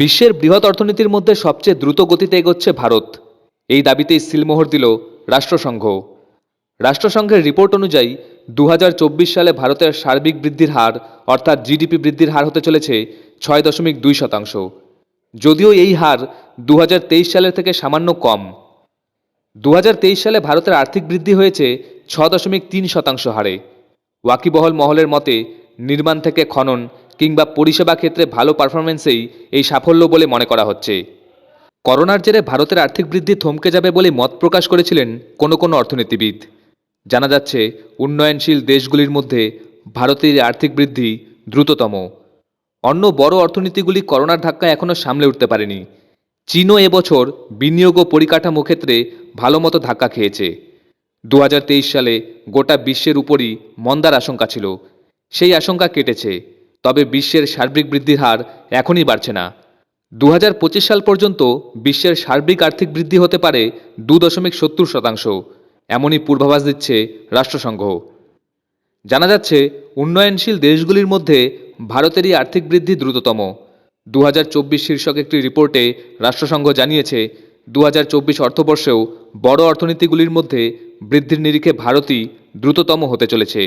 বিশ্বের বৃহৎ অর্থনীতির মধ্যে সবচেয়ে দ্রুত গতিতে এগোচ্ছে ভারত। এই দাবিতেই সিলমোহর দিল রাষ্ট্রসংঘ। রাষ্ট্রসংঘের রিপোর্ট অনুযায়ী দু হাজার চব্বিশ সালে ভারতের সার্বিক বৃদ্ধির হার, অর্থাৎ জিডিপি বৃদ্ধির হার হতে চলেছে ছয় দশমিক দুই শতাংশ। যদিও এই হার দু হাজার তেইশ সালের থেকে সামান্য কম। দু হাজার তেইশ সালে ভারতের আর্থিক বৃদ্ধি হয়েছে ছ দশমিক তিন শতাংশ হারে। ওয়াকিবহল মহলের মতে, নির্মাণ থেকে খনন কিংবা পরিষেবা ক্ষেত্রে ভালো পারফরমেন্সেই এই সাফল্য বলে মনে করা হচ্ছে। করোনার জেরে ভারতের আর্থিক বৃদ্ধি থমকে যাবে বলে মত প্রকাশ করেছিলেন কোনো কোনো অর্থনীতিবিদ। জানা যাচ্ছে, উন্নয়নশীল দেশগুলির মধ্যে ভারতের আর্থিক বৃদ্ধি দ্রুততম। অন্য বড় অর্থনীতিগুলি করোনার ধাক্কা এখনও সামলে উঠতে পারেনি। চীনও এবছর বিনিয়োগ ও পরিকাঠামো ক্ষেত্রে ভালো মতো ধাক্কা খেয়েছে। দু হাজার তেইশ সালে গোটা বিশ্বের উপরই মন্দার আশঙ্কা ছিল। সেই আশঙ্কা কেটেছে। তবে বিশ্বের সার্বিক বৃদ্ধির হার এখনই বাড়ছে না। দু হাজার পঁচিশ সাল পর্যন্ত বিশ্বের সার্বিক আর্থিক বৃদ্ধি হতে পারে দু দশমিক সত্তর শতাংশ, এমনই পূর্বাভাস দিচ্ছে রাষ্ট্রসংঘ। জানা যাচ্ছে, উন্নয়নশীল দেশগুলির মধ্যে ভারতেরই আর্থিক বৃদ্ধি দ্রুততম। দু হাজার চব্বিশ শীর্ষক একটি রিপোর্টে রাষ্ট্রসংঘ জানিয়েছে দু হাজার চব্বিশ অর্থবর্ষেও বড় অর্থনীতিগুলির মধ্যে বৃদ্ধির নিরিখে ভারতই দ্রুততম হতে চলেছে।